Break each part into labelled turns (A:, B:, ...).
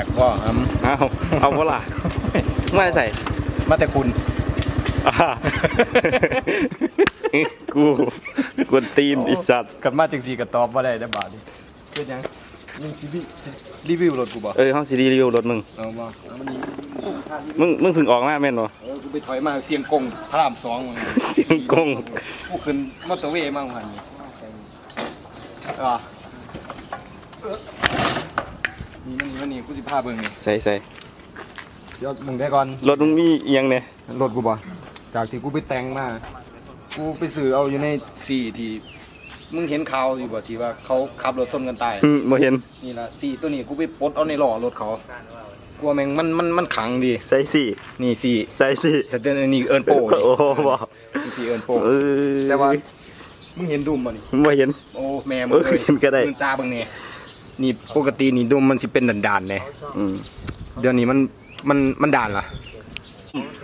A: กก็อืม
B: เอาเอาเวล่ะไม่ใส่
A: มาแต่คุณ
B: อ่ากูกวนตีนไอิสัตว์
A: กับมาจังสีกับตอบว่าได้ได้บาทดิเป็นหยังมึงสิรีสิรีวิวรถกูบ่
B: เออห้องซีดีรีวิวรถมึง
A: เอามาเอามันนี่
B: มึงมึงเพิ่งออกมาแม่นบ่
A: เออกูไปถอยมาเสียงกงพระรามสองมึง
B: เสียงกง
A: กูขึ้นมอเตอร์เวย์มาหันนี่อะเออ นี่มันนี่มันนี่กูสิพาเบิ่งนี่
B: ใส่ใส่
A: เดี๋ยวมึงได้ก่อน
B: รถมึงมีเอียงเนี่ย
A: รถกูบ่จากที่กูไปแต่งมา กูไปซื้อเอาอยู่ในสี่ที่มึงเห็นข่าวอยู่บ่ที่ว่าเขาขับรถชนกันตาย
B: อืมบ่เห็น
A: นี่ละสี่ตัวนี้กูไปปลดเอาในล้อรถเขากลัวแม่งมันมันมันขังดี
B: ใส่สี่
A: นี่สี่
B: ใส่สี่
A: แต่เดี๋ยวนี้เอิญโป้นี่
B: โอ้โหบ่
A: นี่สี่เอิญโป้
B: เออ
A: แต่ว่ามึงเห็นดุมบ่นี่
B: บ่เห็น
A: โอ้แม่มึ
B: เองอ
A: เลย
B: เห็นก็ได้
A: มึงตาเบิ่งนี่ นี่ปกตินี่ดุมมันสิเป็นด่านๆเลย
B: อืม
A: เดี๋ยวนี้มันมันมันด่านล่ะ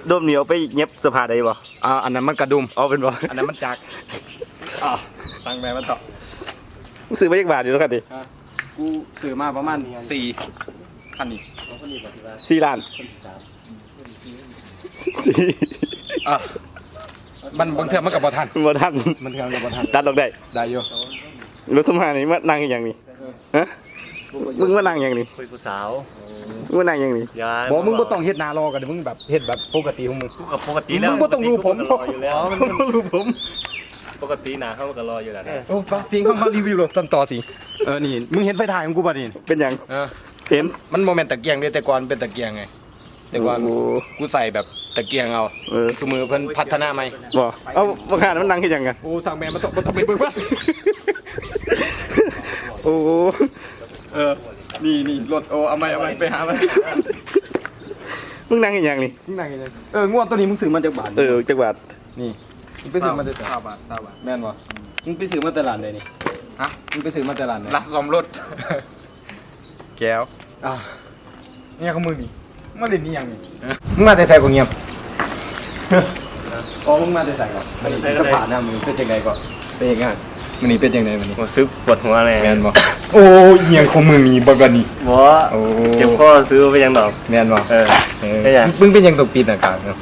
B: โดมนี่เอาไปเย็บเสภาได้บ่
A: อ่าอันนั้นมันกระดุม
B: เอาเป็นบ่
A: อันนั้นมันจักอ่าสั่งแม่มันต่อ
B: มึงซื้อมาจากบาทอยู่แล้วกันดิ
A: กูซื้อมาประมาณสี่พันนี่
B: สี่ล้านสี่
A: อะมันบางเทื่อมันกับบ่ทัน
B: บ่ทัน
A: มันเทื่อมันกับบ่ทัน
B: ตัดออกได้
A: ได้อยู่
B: รถสมภานี่มานั่งอย่างนี้ฮะ มึงมานั่งอย่างนี้
C: คุยผู้สาว
B: มึงมานั่งอย่างนี้
C: ยาย
A: บอกมึงบ่ต้องเฮ็ดหน้ารอกันเดี๋ยวมึงแบบเฮ็ดแบบปกติของมึง
C: กูกับปกติแล้ว
A: มึงบ่ต้องรู้ผม
C: ปกติกูก็รออยู่แล้ว
A: มันบ่รู้ผม
C: ปกติหนาเขาก็รออยู่แล้วนะ
A: โอ้ปะสิงเข้ามารีวิวรถต้นต่อสิเออนี่มึงเห็นไฟถ่ายของกูป่ะนี่
B: เป็นอย่าง
A: เออ
B: เห็น
A: มันโมเมนต์ตะเกียงเด้แต่ก่อนเป็นตะเกียงไงแต่ก่อน
B: โอ้
A: กูใส่แบบตะเกียงเอา
B: เออ
A: สมือเพิ่นพัฒนาใหม่
B: บ่เอาบางขนาดมันนั่งที่ยังกัน
A: โอ้สั่งแม่มันต้องมันต้องไปเบิ่งว่า
B: โอ้
A: เออนี่นี่ รถโอ้เอาไหมเอาไหมไปหาไหม
B: มึงนั่งที่ยังนี่
A: มึงนั่งยังไงเอองวดตัวนี้มึงซื้อมาจากบ้าน
B: เออจักบาท
A: นี่มึงไปซื้อมาจากสามบาทสามบาทแม่นบ่มึงไปซื้อมาตลาดเลยนี่ฮะมึงไปซื้อมาตลาดไหนร้านซ่อมรถ
B: แก้ว
A: อะเนี่ยเขามึงนี่มาเล่นนี่ยังนี่มึงมาแต่ใส่กูเงียบอ๋อมึงมาแต่ใส่ก่อนมันนี่สภาพหน้ามึงเป็นยังไงก่อนเป็นยังไง มันนี่เป็นยังไงมันนี่
C: หัวซึบปวดหัวเลย
A: แมนบ่โอ้ยเอียงของมึงนี่บ่กันนี่
C: บ่
A: โอ้
C: เจ็บข้อซื้อไปยังดอก
A: แมนบ่
C: เออ
A: เออ
C: ได้ยัง
A: มึงเป็นยังตกปีนอากาศเนาะ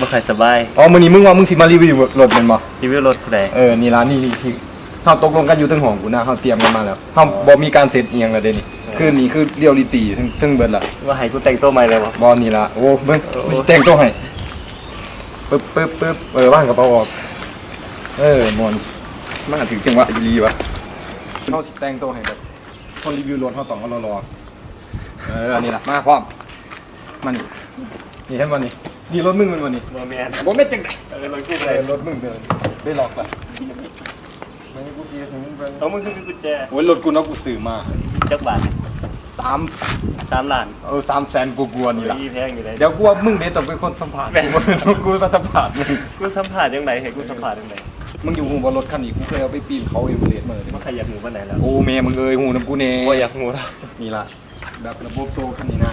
C: บ่ใครสบาย
A: อ๋อมื้อนี้มึงว่ามึงสิมารีวิวรถแม่นบ่
C: รีวิวรถผู้ใด
A: เออนี่ร้านนี่ที่เฮาตกลงกันอยู่ตั้งห้องกูนะเฮาเตรียมกันมาแล้วเฮาบ่มีการเสร็จอีหยังแล้วเด้นี่คือนี่คือเรียลลิตี้ทั้งทั้งเบิดละ
C: ว่าให้กูแต่งตัวใหม่เลยบ่
A: บอลนี่ละโอ้เบิ้งแต่งตัวให้ปึ๊บปึ๊บปึ๊บเออว่างกระเป๋าออก เออมอน มาถึงจังหวะดีวะเขาสิแต่งตัวให้แบบคนรีวิวรถเขาต้องเอารอรอเออนี่ละมาพร้อมมานี่นี่เห็นบ่นี่นี่รถมึงมันบ่นี่
C: บ่แม่น
A: บ่แม่นจังได๋
C: เออรถกู
A: เอ
C: เลย
A: อรถมึงเดินได้ล็อกละไม่กูสิถึงเบิ่ง
C: เอามึงคือมีกุญแจ
A: โอ้ยรถกูเนาะกูซื้อมา
C: จักบาท
A: สาม
C: 3ล้าน
A: เออสามแสนกลัวาๆนี่ละ
C: อีแพงอยู่เลย
A: เดี๋ยวกูว่ามึงเดี๋ยวต้องเป็นคนสัมผัส
C: แม่
A: กูกูมาสัมผัสมึง
C: กูสัมผัสยังไงให้กูสัมผัสยังไง
A: มึงอยู่หูบนรถคันนี้กูเคยเอาไปปีนเขาเอเวอเรสต์มาเลย
C: ว่าใครอยากหูปานไหนแล้ว
A: โอ้เมย์มึงเอ้ยหูน้ำกูเน่
C: บ่อยากหูแล้ว
A: นี่ละแบบระบบโซ่คันนี้นะ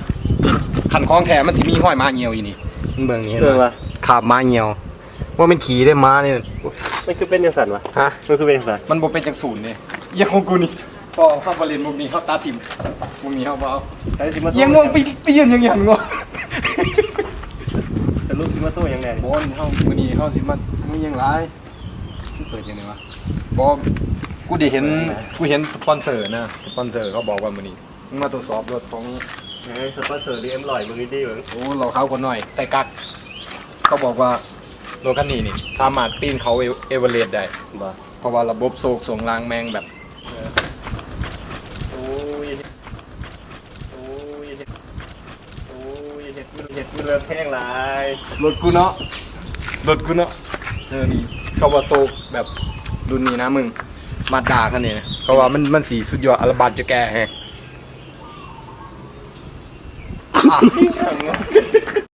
A: คันคล้องแถมันจะมีห้อยม้าเหี่ยวอยู่นี่มึงเบิ่งนี่
C: เรื่องว่า
A: ขาบม้าเหี่ยว ว่ามันขี่ได้ม้าเนี่ย
C: มันคือเป็นจังซั่นวะ
A: ฮะ
C: มันคือเป็นจังซั่น
A: มันบ่เป็นจังศูนย์เนี่ยเยี่ยของกูนี่พอเข้ามาเล่นมุมนี้เขาตาทิ่มมุมนี้เขาบ่เอา
C: แต่สิมา
A: เยี่ยงงงไปเปลี่ยนยังยังงง
C: แต่รู้สิมาสู้ยังไง
A: บอลเขามือนี้เขาสิมามึงยังไรมัน เปิดยังไงวะบอกูได้เห็นกูเห็นสปอนเซอร์นะสปอนเซอร์เขาบอกว่ามือนี้มึงมาตรวจสอบรถของ
C: เฮ้ยสปอนเซอร์ดีเอ็มลอยมึงดีๆมึง
A: โอ้เราเข้าคนหน่อยใส่กักเขาบอกว่ารถคันนี้นี่สามารถปีนเขาเอเวอเรสต์ได้
C: บ่
A: เพราะว่าระบบโซกส่งรางแมงแบบ
C: โอ้ยโอ้ยโอ้ยเห็ดมันเห็ดมันเริ่มแห้งหลาย
A: รถกูเนาะรถกูเนาะเออนี่ เขาว่าโซกแบบรุ่นนี้นะมึง มาด่าขันนี้นะเขาว่ามันมันสีสุดยอดอัลบั้มจะแก่แฮะ